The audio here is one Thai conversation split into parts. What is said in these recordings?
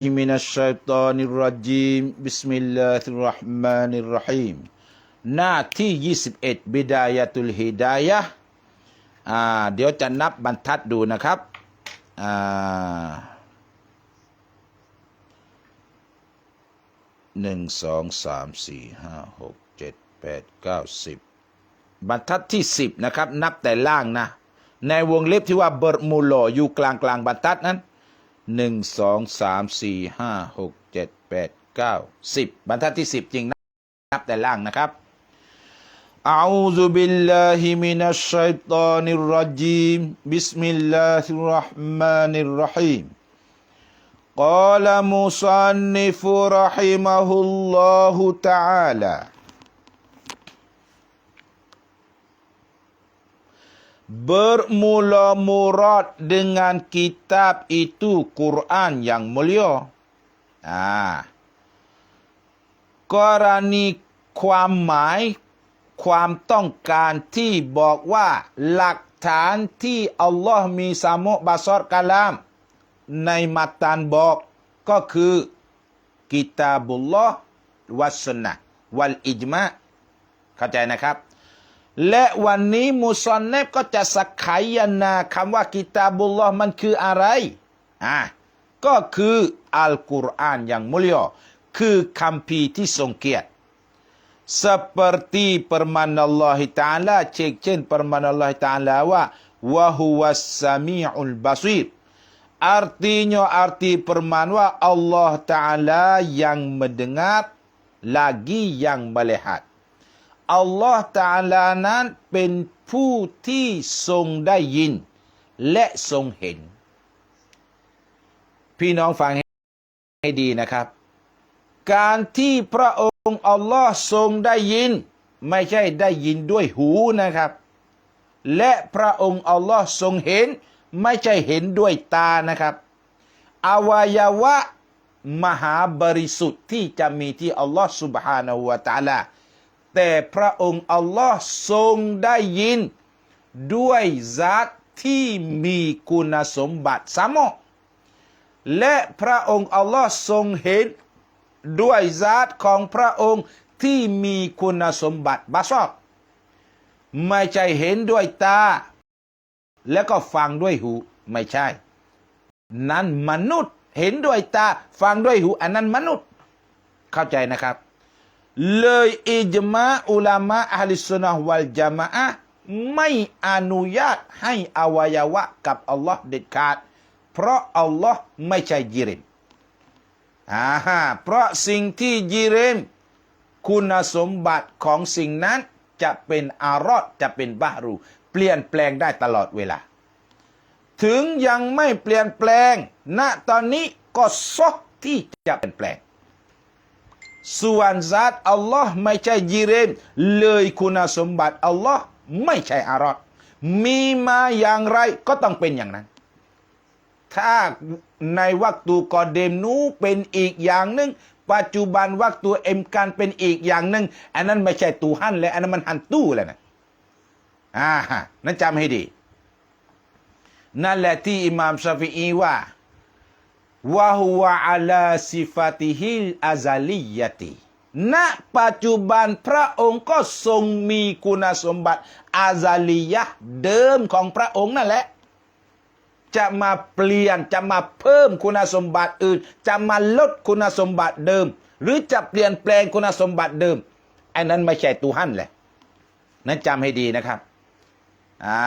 من الشيطان الرجيم بسم الله الرحمن الرحيم หน้าที่ 21 บิดายะตุลฮิดายะห์อ่าเดี๋ยวจะนับบรรทัดดูนะครับอ่าหนึ่งสองสามสี่ห้าหกเจ็ดแปดเก้าสิบบรรทัดที่สิบนะครับ นับแต่ล่างนะ ในวงเล็บที่ว่าเบิร์มูโลอยู่กลางกลางบรรทัดนั้น หนึ่งสองสามสี่ห้าหกเจ็ดแปดเก้าสิบบรรทัดที่สิบจริงนับแต่ล่างนะครับ أعوذ بالله من الشيطان الرجيم بسم الله الرحمن الرحيم قال مصنف رحمه الله تعالى bermula murad dengan kitab itu Quran yang mulia. Ah. กรณีความหมาย ความต้องการที่บอกว่า หลักฐานที่อัลลอฮ์มีสามุบาซอดกาลาม ในมัตตานบอกก็คือกิตาบุลลอฮ์วัสนะวัลอิจมะเข้าใจนะครับ และวันนี้มุซอนเนบก็จะสักไขยนาคำว่ากิตาบุลลอฮ์มันคืออะไรอ่าก็คืออัลกุรอานอย่างมุลยอคือคำพีร์ที่ทรงเกียรติ seperti firman Allah Ta'ala cek chen firman Allah Ta'ala wa wa huwas sami'ul basir artinya arti firman wa Allah Ta'ala yang mendengar lagi yang melihat Allah Ta'ala นั้นเป็นผู้ที่ทรงได้ยิน และทรงเห็น พี่น้องฟังให้ดีนะครับ การที่พระองค์อัลลอฮ์ทรงได้ยิน ไม่ใช่ได้ยินด้วยหูนะครับ และพระองค์อัลลอฮ์ทรงเห็น ไม่ใช่เห็นด้วยตานะครับ อวัยวะมหาบริสุทธิ์ที่จะมีที่อัลลอฮ์ سبحانه และ تعالى แต่พระองค์อัลลอฮ์ทรงได้ยิน ด้วย zaat ที่มีคุณสมบัติสามอและพระองค์อัลลอฮ์ทรงเห็น ด้วย zaat ของพระองค์ที่มีคุณสมบัติบาซอกไม่ใช่เห็นด้วยตา แล้วก็ฟังด้วยหูไม่ใช่ นั้นมนุษย์เห็นด้วยตา ฟังด้วยหู อันนั้นมนุษย์ เข้าใจนะครับ เลยอิจมาอุลามะอัลสุนนะวัลจามะไม่อนุญาตให้อวัยวะกับอัลลอฮ์เด็ดขาด เพราะอัลลอฮ์ไม่ใช่ยิรินอ่าฮะเพราะสิ่งที่ยิรินคุณสมบัติของสิ่งนั้นจะเป็นอารอดจะเป็นบารู เปลี่ยนแปลงได้ตลอดเวลา ถึงยังไม่เปลี่ยนแปลงณตอนนี้ก็ซอกที่จะเปลี่ยนแปลง ส่วน zaat อัลลอฮ์ไม่ใช่ยิเรนเลยคุณสมบัติอัลลอฮ์ไม่ใช่อารอดมีมาอย่างไรก็ต้องเป็นอย่างนั้น ถ้าในวัตูกอเดมนูเป็นอีกอย่างหนึ่งปัจจุบันวักตูเอ็มการเป็นอีกอย่างหนึ่งอันนั้นไม่ใช่ตูฮันเลยอันนั้นมันฮันตู้เลยนะอ่านั่นจำให้ดี นั่นแหละที่อิหม่ามชาฟีอีว่า วะฮุวะอาลาซิฟาติฮิลอาซาลียติ ณ ปัจจุบันพระองค์ก็ทรงมีคุณสมบัติอาซาลียะเดิมของพระองค์นั่นแหละ จะมาเปลี่ยนจะมาเพิ่มคุณสมบัติอื่น จะมาลดคุณสมบัติเดิม หรือจะเปลี่ยนแปลงคุณสมบัติเดิมไอันนั้นไม่ใช่ตูฮั่นแหละ นั้นจำให้ดีนะครับอ่า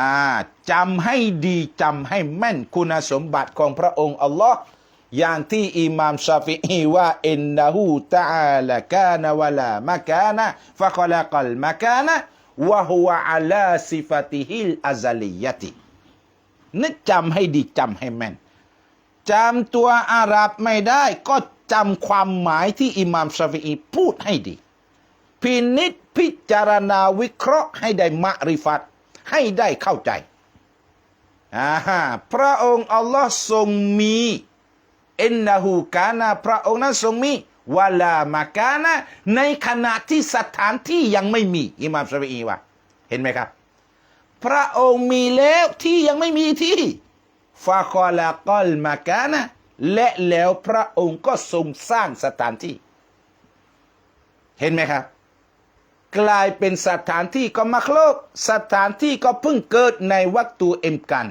จำให้ดีจำให้แม่นคุณสมบัติของพระองค์อัลลอฮ์ อย่างที่อิหม่ามชาฟิอีว่าอินนะฮูตะอาลกานวะลามะกานะฟะคอลกัลมะกานะวะฮุวะอาลาซิฟติฮิลอาซาลียตินึกจำให้ดีจำให้แม่นจำตัวอาหรับไม่ได้ก็จำความหมายที่อิหม่ามชาฟิอีพูดให้ดี พินิจพิจารณาวิเคราะห์ให้ได้มะริฟัตให้ได้เข้าใจอ่าพระองค์อัลลอฮ์ทรงมี อินนะฮูกานะพระองค์นั้นทรงมีวะลามากานะในขณะที่สถานที่ยังไม่มี อิมามชาฟีอีว่า เห็นไหมครับ พระองค์มีแล้วที่ยังไม่มีที่ฟาคอลากอลมากานะและแล้วพระองค์ก็ทรงสร้างสถานที่ เห็นไหมครับ กลายเป็นสถานที่ก็มักโลกสถานที่ก็เพิ่งเกิดในวัคตูเอ็มกัน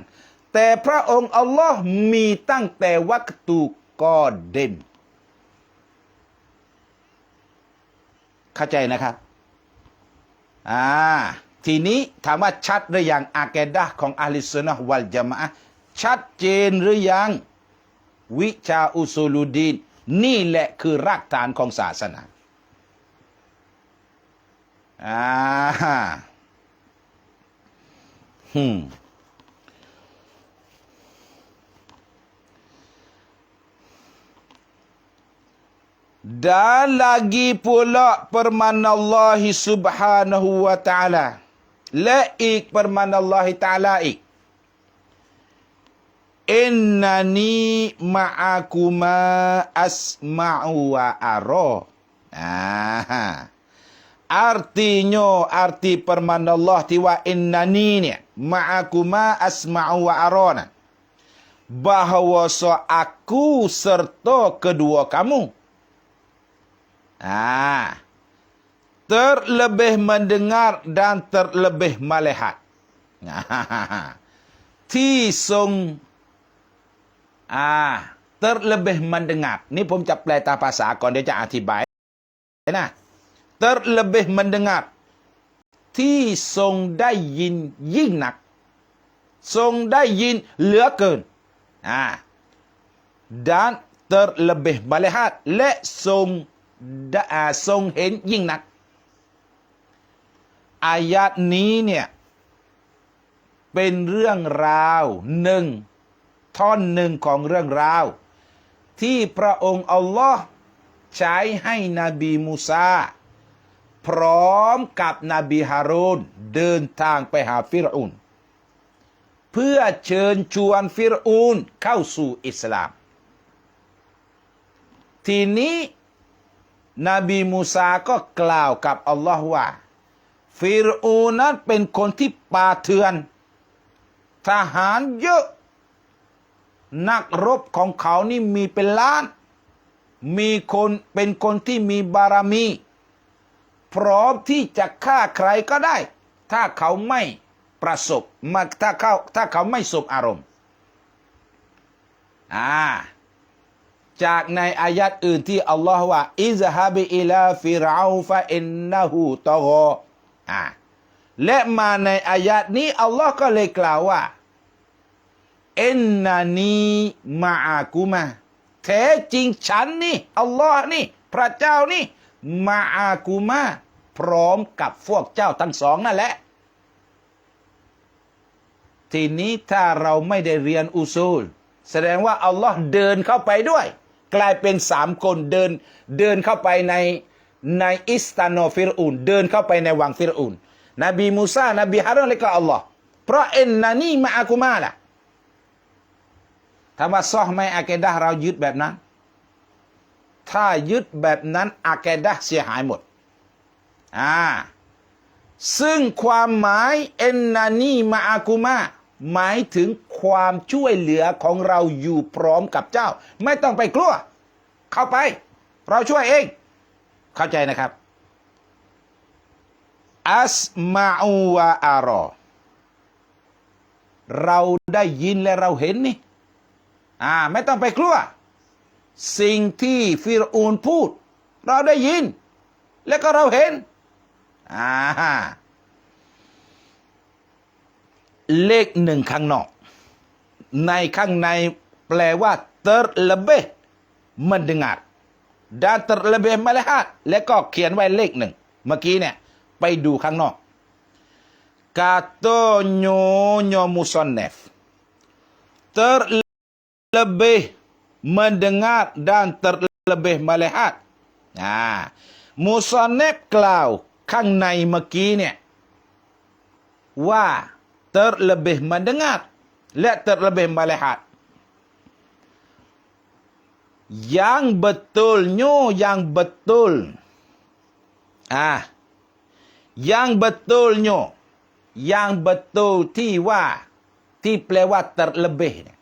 แต่พระองค์อัลลอฮ์มีตั้งแต่วัคตูกอเดนเข้าใจนะครับ อ่า ทีนี้ถามว่าชัดหรือยังอาเกดะของอาลิสุนนะห์วัลจามะชัดเจนหรือยัง วิชาอุซูลุดีนนี่แหละคือรากฐานของศาสนา อ่าฮึม Dan lagi pula firman Allah Subhanahu wa taala. La ik firman Allah taala ik. Innani ma'akuma asma'u wa ara. Ah. Artinya arti firman Allah tiwa innani ni ma'akuma asma'u wa arana. Bahawa so aku serta kedua kamu. Ah. Terlebih mendengar dan terlebih melihat. Ah. ที่ทรงอ่า terlebih mendengar นี่ผมจะแปลตามภาษาก่อนเดี๋ยวจะอธิบายนะ terlebih mendengar ที่ทรงได้ยินยิ่งหนัก ทรงได้ยินเหลือเกินอ่า dan terlebih melihat และทรงได้อ่า ทรงเห็นยิ่งนัก อายัดนี้เนี่ยเป็นเรื่องราวหนึ่งท่อนหนึ่งของเรื่องราว ที่พระองค์อัลลอฮ์ใช้ให้นบีมูซาพร้อมกับนบีฮารูนเดินทางไปหาฟิรอุนเพื่อเชิญชวนฟิรอูนเข้าสู่อิสลาม ทีนี้ นบีมูซาก็กล่าวกับอัลลอฮ์ว่า ฟิรอูนนั้นเป็นคนที่ป่าเถื่อน ทหารเยอะ นักรบของเขานี่มีเป็นล้าน มีคนเป็นคนที่มีบารมี พร้อมที่จะฆ่าใครก็ได้ ถ้าเขาไม่ประสบมาถ้าเขาถ้าเขาไม่สบอารมณ์ อ่า จากในอายัดอื่นที่อัลลอฮ์ว่า อิซฮาบิอิลาฟิรอาฟะอินนะฮูตอฮออ่าและมาในอายัดนี้อัลลอฮ์ก็เลยกล่าวว่าอินนานีมาอากุมาแท้จริงฉันนี่อัลลอฮ์นี่ พระเจ้านี่มาอากุมาพร้อมกับพวกเจ้าทั้งสองนั่นแหละ ทีนี้ถ้าเราไม่ได้เรียนอุซูล แสดงว่าอัลลอฮ์เดินเข้าไปด้วย กลายเป็นสามคนเดินเดินเข้าไปในในอิสตานอฟิรอุนเดินเข้าไปในวังฟิรอุนนบีมูซานบีฮารุนและก็อัลลอฮ์เพราะเอ็นนานีมาอากุมาล่ะถ้าว่าซอฮไม่อาเกดะเรายึดแบบนั้น ถ้ายึดแบบนั้นอาเกดะเสียหายหมดอ่าซึ่งความหมายเอ็นนานีมาอากุมาหมายถึงความช่วยเหลือของเราอยู่พร้อมกับเจ้า ไม่ต้องไปกลัว เข้าไป เราช่วยเอง เข้าใจนะครับ อัสมาอูวาอารอ เราได้ยินและเราเห็นนี่ อ่า ไม่ต้องไปกลัว สิ่งที่ฟิรอูนพูด เราได้ยิน และก็เราเห็น อ่า เลขหนึ่งข้างนอก ในข้างในแปลว่า terlebih mendengar dan terlebih melihat และก็เขียนไว้เลขหนึ่ง เมื่อกี้เนี่ย ไปดูข้างนอก kata nyonya musannef terlebih mendengar dan terlebih melihat อ่ามุสอนเนฟกล่าวข้างในเมื่อกี้เนี่ย ว่า terlebih mendengar และ terlebih melihat yang betulnya yang betul ah yang betulnya yang betul ที่ว่า ที่แปลว่า terlebih เนี่ย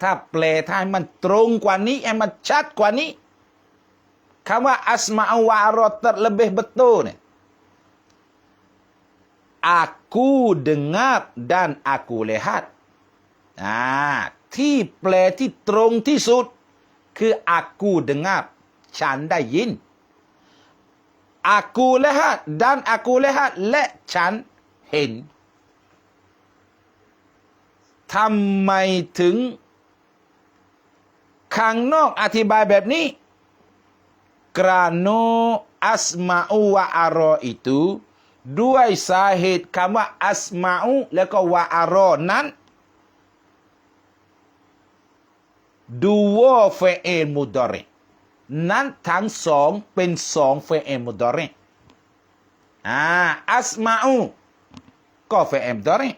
ถ้าแปลถ้าให้มันตรงกว่านี้ให้มันชัดกว่านี้คำว่าอัสมาอวะอารอ terlebih betul เนี่ย aku dengar dan aku lihat อ่าที่แปลที่ตรงที่สุด คือ aku dengar ฉันได้ยิน aku lihat dan aku lihat และฉันเห็นทำไมถึงข้างนอกอธิบายแบบนี้กราโนอัสมาอูวะอารอ itu ด้วยสาเหตุคำว่าอัสมาอูแล้วก็วะอารอนั้น ดูวเฟเอลมุดอรินั้นทั้งสองเป็นสองเฟเอลมุดอริอ่าอัสมาอูก็เฟเอมดอริ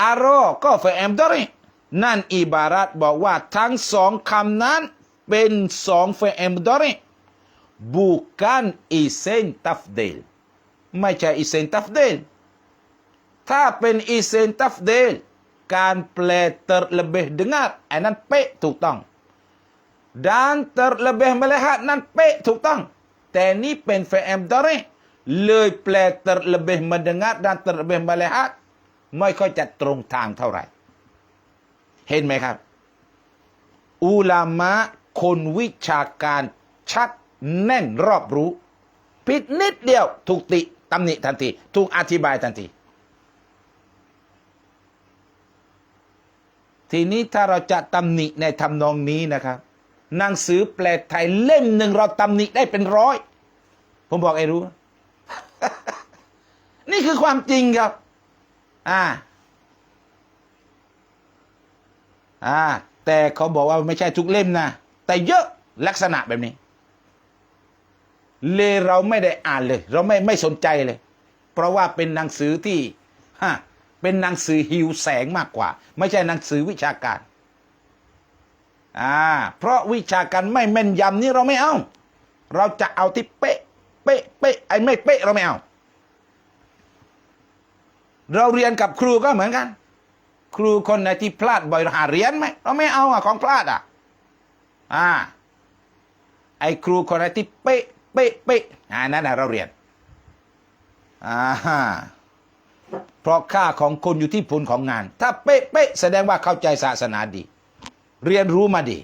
อารอก็เฟเอมดอรินั่นอิบารัตบอกว่าทั้งสองคำนั้นเป็นสองเฟเอมดอริ bukan isen tafdil ไม่ใช่ isen tafdil ถ้าเป็น isen tafdil การแปล terlebih dengar อันนั้นเป๊ะถูกต้อง dan terlebih melihat นั้นเป๊ะถูกต้อง แต่นี่เป็น fi'il dari เลยแปล terlebih mendengar dan terlebih melihat ไม่ค่อยจะตรงทางเท่าไหร่ เห็นไหมครับ อุลามะคนวิชาการชัดแน่นรอบรู้ ผิดนิดเดียวถูกติตำหนิทันที ถูกอธิบายทันที ทีนี้ถ้าเราจะตำหนิในทำนองนี้นะครับหนังสือแปลไทยเล่มหนึ่งเราตำหนิได้เป็นร้อย ผมบอกไอ้รู้ นี่คือความจริงครับ อ่า อ่า แต่เขาบอกว่าไม่ใช่ทุกเล่มนะ แต่เยอะลักษณะแบบนี้ เลยเราไม่ได้อ่านเลย เราไม่ไม่สนใจเลย เพราะว่าเป็นหนังสือที่ฮะ เป็นหนังสือหิวแสงมากกว่า ไม่ใช่หนังสือวิชาการอ่าเพราะวิชาการไม่แม่นยำนี่เราไม่เอา เราจะเอาที่เป๊ะเป๊ะเป๊ะไอ้ไม่เป๊ะเราไม่เอา เราเรียนกับครูก็เหมือนกัน ครูคนไหนที่พลาดบ่อยเราหาเรียนไหมเราไม่เอาอะของพลาดอะอ่าไอ้ครูคนไหนที่เป๊ะเป๊ะเป๊ะอ่านั่นแหละเราเรียนอ่าฮะ เพราะค่าของคนอยู่ที่ผลของงาน ถ้าเป๊ะเป๊ะแสดงว่าเข้าใจศาสนาดี เรียนรู้มาดี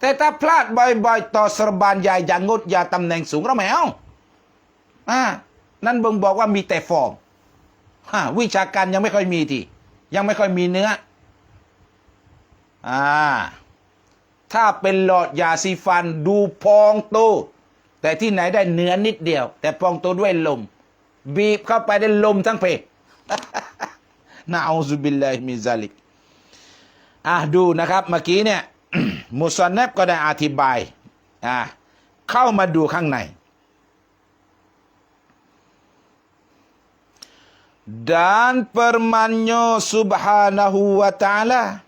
แต่ถ้าพลาดบ่อย ๆ ต่อสรบานใหญ่อย่างงดยาตำแหน่งสูงเราไม่เอาอ่านั่นบ่งบอกว่ามีแต่ฟอร์มฮะวิชาการยังไม่ค่อยมีทียังไม่ค่อยมีเนื้ออ่าถ้าเป็นหลอดยาซีฟันดูพองโต แต่ที่ไหนได้เนื้อนิดเดียว แต่พองโตด้วยลม บีบเข้าไปได้ลมทั้งเพ นะอูซุบิลลาฮิมินซาลิก อ่ะดูนะครับเมื่อกี้เนี่ย มุสนับก็ได้อธิบาย อ่ะเข้ามาดูข้างใน dan permanyo subhanahu wa ta'ala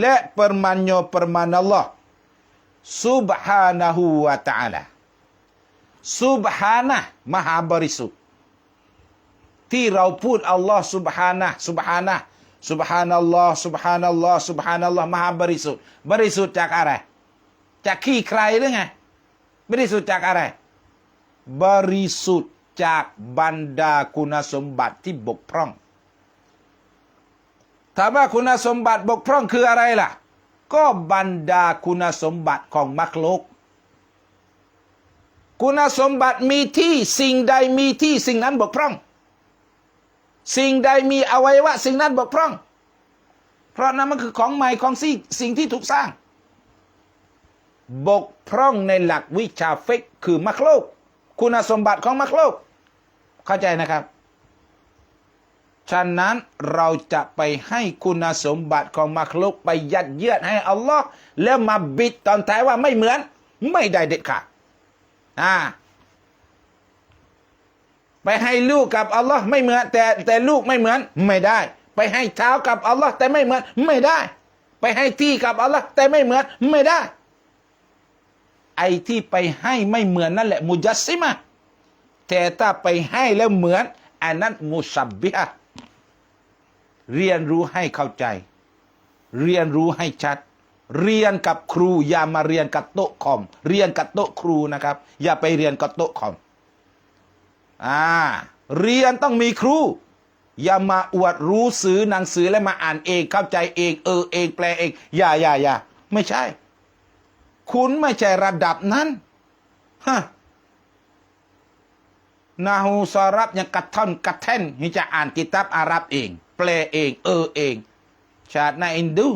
และ permanyo perman Allah subhanahu wa ta'ala subhanah ที่เราพูดอัลลอฮ์ subhanah subhanah subhanallah subhanallah subhanallah มหาบริสุทธิ์บริสุทธิ์จากอะไร จากขี้ใครหรือไงบริสุทธิ์จากอะไร บริสุทธิ์จากบรรดาคุณสมบัติที่บกพร่อง ถามว่าคุณสมบัติบกพร่องคืออะไรล่ะ ก็บรรดาคุณสมบัติของมักโลก คุณสมบัติมีที่สิ่งใดมีที่สิ่งนั้นบกพร่อง สิ่งใดมีอวัยวะ สิ่งนั้นบกพร่อง เพราะนั้นมันคือของใหม่ของสิ่งสิ่งที่ถูกสร้าง บกพร่องในหลักวิชาฟิกคือมักโลก คุณสมบัติของมักโลก เข้าใจนะครับ ฉะนั้นเราจะไปให้คุณสมบัติของมักลุกไปยัดเยียดให้อัลลอฮ์แล้วมาบิดตอนท้ายว่าไม่เหมือน ไม่ได้เด็ดขาดอ่า ไปให้ลูกกับอัลลอฮ์ไม่เหมือน แต่แต่ลูกไม่เหมือนไม่ได้ ไปให้เท้ากับอัลลอฮ์แต่ไม่เหมือนไม่ได้ ไปให้ที่กับอัลลอฮ์แต่ไม่เหมือนไม่ได้ ไอ้ที่ไปให้ไม่เหมือนนั่นแหละมุจัสซิมะแต่ถ้าไปให้แล้วเหมือนอันนั้นมุสับบิฮะเรียนรู้ให้เข้าใจ เรียนรู้ให้ชัด เรียนกับครูอย่ามาเรียนกับโต๊ะคอม เรียนกับโต๊ะครูนะครับ อย่าไปเรียนกับโต๊ะคอม อ่าเรียนต้องมีครู อย่ามาอวดรู้ซื้อหนังสือแล้วมาอ่านเองเข้าใจเอง เออเองแปลเอง อย่าอย่าอย่าไม่ใช่ คุณไม่ใช่ระดับนั้นฮะนาฮูซอรับยังกระท่อนกระแท่นที่จะอ่านกิตับอาหรับเอง แปลเอง เออเอง ชาตินาอินดู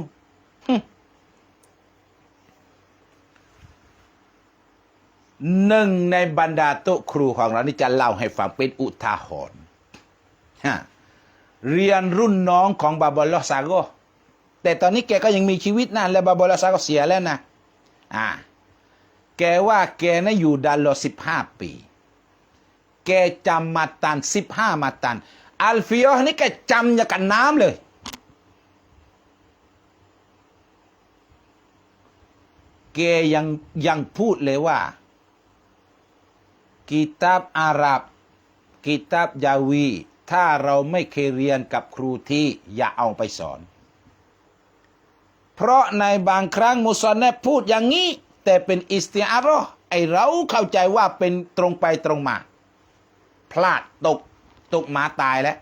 หนึ่งในบรรดาโต๊ะครูของเรานี่จะเล่าให้ฟังเป็นอุทาหรณ์เรียนรุ่นน้องของบาบอลลอซาโกแต่ตอนนี้แกก็ยังมีชีวิตนะและบาบอลลอซาโกเสียแล้วนะอ่า แกว่าแกน่ะอยู่ดันรอสิบห้าปี แกจำมาตันสิบห้ามาตัน อัลฟิโอห์นี่แกจำอย่างกับน้ำเลยแกยังยังพูดเลยว่า กิตาบอาหรับกิตาบยาวี ถ้าเราไม่เคยเรียนกับครูที่อย่าเอาไปสอน เพราะในบางครั้งมุสลิมพูดอย่างนี้ แต่เป็นอิสติอารอไอเราเข้าใจว่าเป็นตรงไปตรงมา พลาดตกตกมาตายแล้ว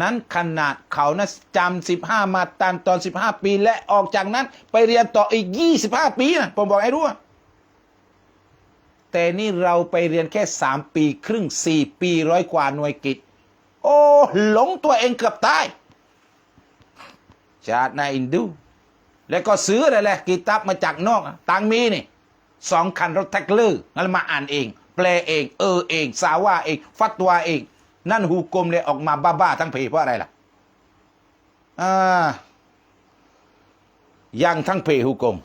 นั้นขนาดเขานะจำสิบห้ามาตันตอนสิบห้าปี และออกจากนั้นไปเรียนต่ออีกยี่สิบห้าปีนะผมบอกให้รู้ แต่นี่เราไปเรียนแค่สามปีครึ่งสี่ปีร้อยกว่าหน่วยกิจ โอ้ หลงตัวเองเกือบตายชาตินาอินดู แล้วก็ซื้ออะไรแหละกีตับมาจากนอกตังมีนี่สองคันรถแท็กเลอร์งั้นมาอ่านเอง แปลเอง เออเอง สาว่าเอง ฟัตวาเอง นั่นฮูกลมเลยออกมาบ้าๆทั้งเพเพราะอะไรล่ะอ่ายังทั้งเพฮูกลม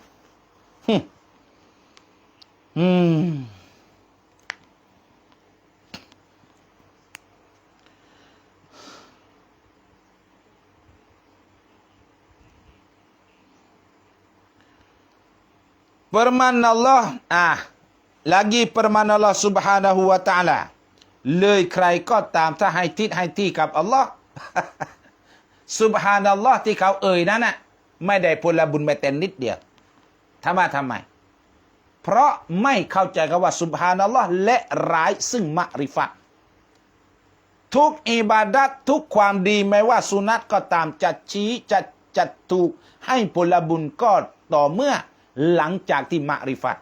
ฮึ อืม Firman Allah ah lagi firman Allah Subhanahu wa taala เลยใครก็ตามถ้าให้ทิศให้ที่กับอัลลอฮ์สุบฮานัลลอฮ์ที่เขาเอ่ยนั้นน่ะไม่ได้ผลบุญแม้แต่นิดเดียวทำไมทำไม เพราะไม่เข้าใจกันว่าสุบฮานัลลอฮ์และร้ายซึ่งมะริฟะห์ทุกอิบาดัตทุกความดีไม่ว่าสุนัตก็ตามจะชี้จะจะถูกให้ผลบุญก็ต่อเมื่อหลังจากที่มะริฟะห์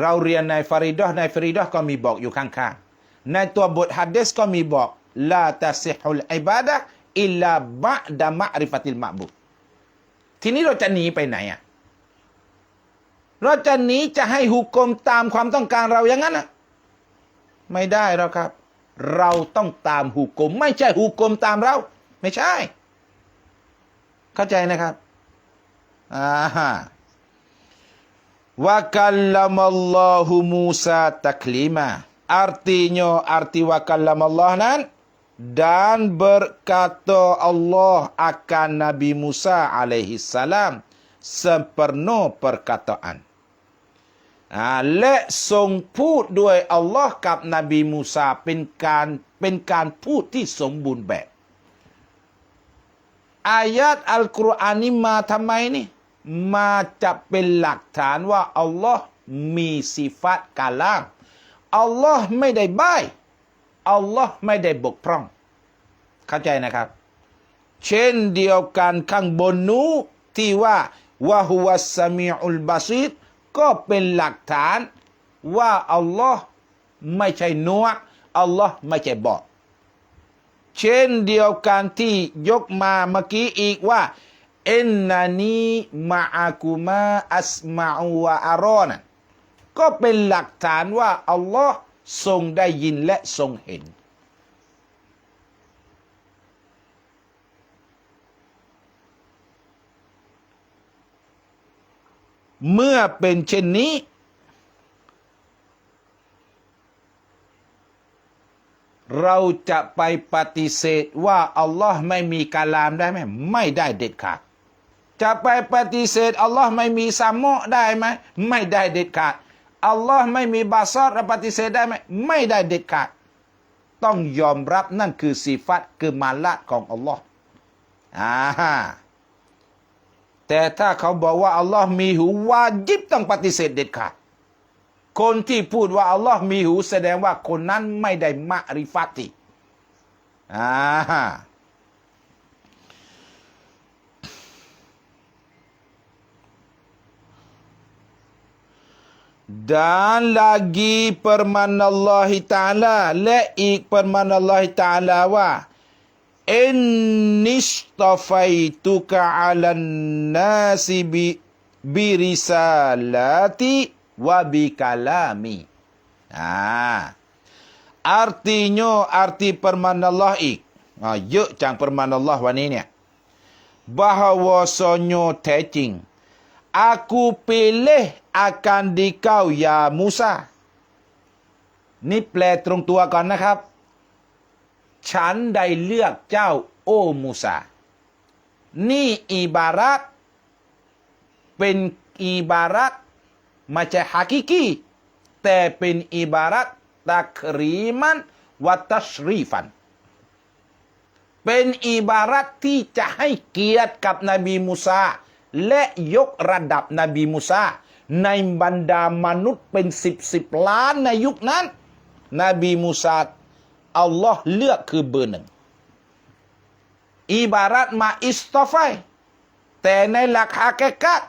เราเรียนในฟาริดอในฟาริดอก็มีบอกอยู่ข้างๆ ในตัวบทฮัดดิสก็มีบอกลาตัสิฮุลอิบาดะอิลลาบะดะมะริฟะติลมะบุทีนี้เราจะหนีไปไหนอะ เราจะหนีจะให้หุกกลมตามความต้องการเราอย่างนั้นอะไม่ได้หรอกครับ เราต้องตามหุกกลม ไม่ใช่หุกกลมตามเรา ไม่ใช่ เข้าใจนะครับอ่า wa kallamallahu Musa taklima artinya arti wa kallamallah nan dan berkata Allah akan Nabi Musa alaihi salam sepenuh perkataan อ่าและทรงพูดด้วยอัลลอฮ์กับนบีมูซาเป็นการเป็นการพูดที่สมบูรณ์แบบ อายาตอัลกุรอานนี้มาทำไมนี่ มาจะเป็นหลักฐานว่าอัลลอฮ์มีสิฟัตกาลามอัลลอฮ์ไม่ได้ใบ้อัลลอฮ์ไม่ได้บกพร่อง เข้าใจนะครับ เช่นเดียวกันข้างบนนู้ที่ว่า วะฮุวัสมีอุลบาซิดก็เป็นหลักฐานว่าอัลลอฮ์ไม่ใช่นวอัลลอฮ์ไม่ใช่บอกเช่นเดียวกันที่ยกมาเมื่อกี้อีกว่าเอ็นนานีมาอากุมาอัสมาอวะอารอนก็เป็นหลักฐานว่าอัลลอฮ์ทรงได้ยินและทรงเห็น เมื่อเป็นเช่นนี้ เราจะไปปฏิเสธว่าอัลลอฮ์ไม่มีกาลามได้ไหมไม่ได้เด็ดขาดจะไปปฏิเสธอัลลอฮ์ไม่มีสามโมได้ไหมไม่ได้เด็ดขาดอัลลอฮ์ไม่มีบาซอรปฏิเสธได้ไหมไม่ได้เด็ดขาดต้องยอมรับนั่นคือสีฟัตคือมาละของอัลลอฮ์อ่า แต่ถ้าเขาบอกว่าอัลลอฮ์มีหูวาจิบต้องปฏิเสธเด็ดขาดคนที่พูดว่าอัลลอฮ์มีหูแสดงว่าคนนั้นไม่ได้มะริฟัติอ่า Dan lagi firman Allah Ta'ala และอีก firman Allah Ta'ala ว่าอินนิสตอไฟตุกะอัลันนาซิบิบิริซาลาติวะ บิกาลามีอ่า artinya arti firman Allah อีกอ่าเยอะจัง firman Allah วันนี้เนี่ย bahawasanya แท้จริง Aku pilih akan dikau ya Musa นี่แปลตรงตัวก่อนนะครับ ฉันได้เลือกเจ้าโอ้มูซา นี่อิบารัตเป็นอิบารัตไม่ใช่ฮักิกีแต่เป็นอิบารัตตักรีมันวัตชรีฟัน เป็นอิบารัตที่จะให้เกียรติกับนบีมูซา และยกระดับนบีมูซา ในบรรดามนุษย์เป็นสิบสิบล้านในยุคนั้น นบีมูซา อัลลอฮ์เลือกคือเบอร์หนึ่งอิบารัตมาอิสตอไฟแต่ในหลักฮาเกกัต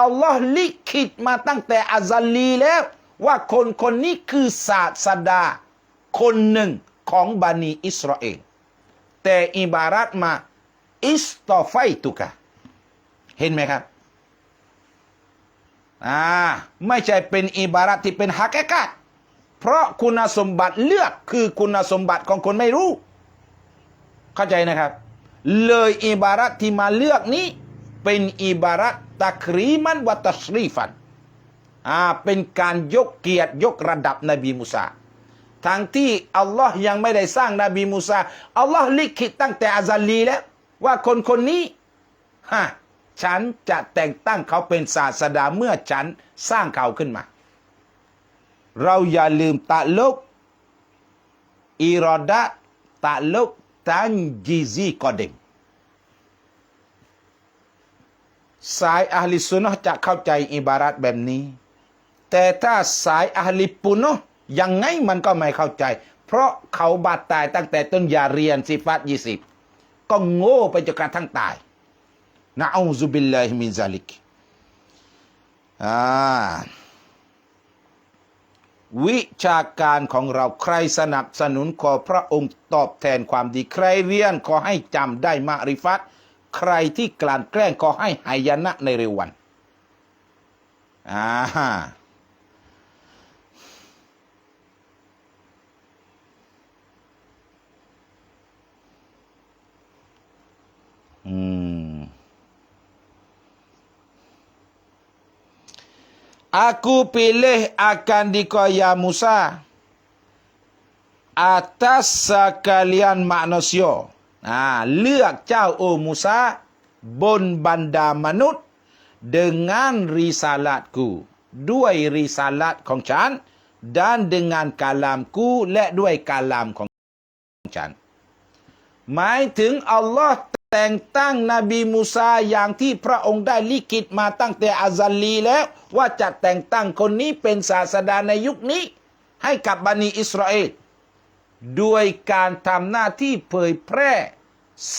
อัลลอฮ์ลิขิตมาตั้งแต่อาซัลลีแล้ว ว่าคนคนนี้คือศาสดา คนหนึ่งของบันิอิสราเอลแต่อิบารัตมาอิสตอไฟตุกะเห็นไหมครับอ่าไม่ใช่เป็นอิบารัตที่เป็นฮักเกกัต เพราะคุณสมบัติเลือกคือคุณสมบัติของคนไม่รู้ เข้าใจนะครับ เลยอิบารัตที่มาเลือกนี้ เป็นอิบารัตตักรีมันวัตชรีฟันอ่าเป็นการยกเกียรติยกระดับนบีมูซาทั้งที่อัลลอฮ์ยังไม่ได้สร้างนบีมูซาอัลลอฮ์ลิขิตตั้งแต่อาซัลลีแล้ว ว่าคนคนนี้ฮะฉันจะแต่งตั้งเขาเป็นศาสดาเมื่อฉันสร้างเขาขึ้นมา เราอย่าลืมตะลุกอิรอดะตะลุกตันจีซีกอเดมสายอัลลิสุนนะห์จะเข้าใจอิบารัตแบบนี้ แต่ถ้าสายอัลลิปุนะห์ยังไงมันก็ไม่เข้าใจ เพราะเขาบาดตายตั้งแต่ต้นยาเรียนสิฟัตยี่สิบก็โง่ไปจนกระทั่งตายนะอูซุบิลลาฮิมินซาลิกอ่า วิชาการของเราใครสนับสนุนขอพระองค์ตอบแทนความดี ใครเรียนขอให้จำได้มาริฟัตใครที่กลั่นแกล้งขอให้หายนะในเร็ววันอ่าอืม Aku pilih akan dikoya Musa atas sekalian manusia. Nah, เลือกเจ้าโอมูซาบนบรรดามนุษย์ dengan risalatku ด้วยริสาลัตของฉัน dan dengan kalamku และด้วยกาลามของฉัน หมายถึงอัลลอฮ์ แต่งตั้งนบีมูซาอย่างที่พระองค์ได้ลิขิตมาตั้งแต่อาซัลลีแล้ว ว่าจะแต่งตั้งคนนี้เป็นศาสดาในยุคนี้ ให้กับบันิอิสราเอลด้วยการทำหน้าที่เผยแพร่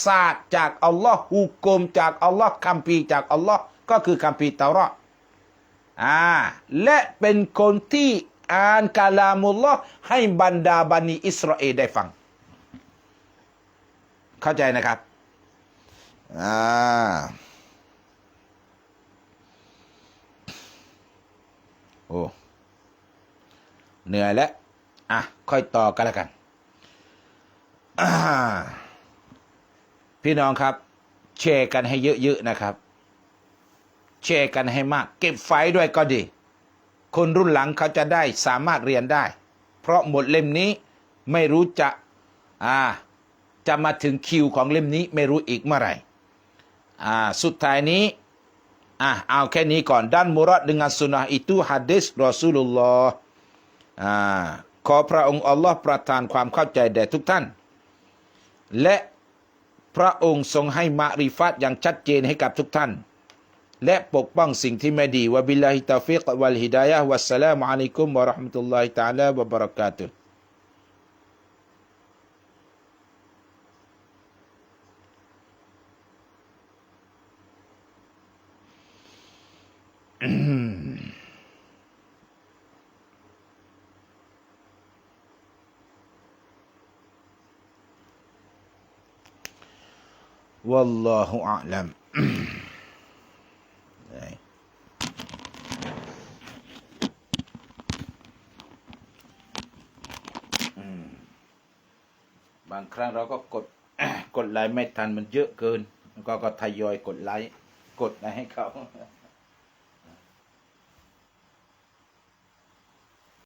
ศาสตร์จากอัลลอฮ์ฮุกมจากอัลลอฮ์คัมภีร์จากอัลลอฮ์ก็คือคัมภีร์เตาราะอ่าและเป็นคนที่อ่านกาลามุลลอฮ์ให้บรรดาบันิอิสราเอลได้ฟัง เข้าใจนะครับ อ่าโอ้เหนื่อยแล้ว อะ ค่อยต่อกันแล้วกัน พี่น้องครับ แชร์กันให้เยอะๆนะครับ แชร์กันให้มาก เก็บไฟด้วยก็ดี คนรุ่นหลังเขาจะได้สามารถเรียนได้ เพราะหมดเล่มนี้ไม่รู้จะ อ่า จะมาถึงคิวของเล่มนี้ไม่รู้อีกเมื่อไหร่ อ่าสุดท้ายนี้อะเอาแค่นี้ก่อนด้านมุรอด dengan sunnah itu hadis Rasulullah อ่าขอพระองค์อัลลอฮ์ประทานความเข้าใจแด่ทุกท่าน และพระองค์ทรงให้มาริฟัตอย่างชัดเจนให้กับทุกท่าน และปกป้องสิ่งที่ไม่ดีวะบิลลาฮิตาฟิกวัลฮิดายะฮ์วัสสลามุอะลัยกุมวะเราะห์มะตุลลอฮิตะอาลาวะบะเราะกาตุฮ์ วัลลอฮุอาลัมบางครั้งเราก็กดกดไลค์ไม่ทันมันเยอะเกิน ก็ก็ทยอยกดไลค์กดไลค์ให้เขา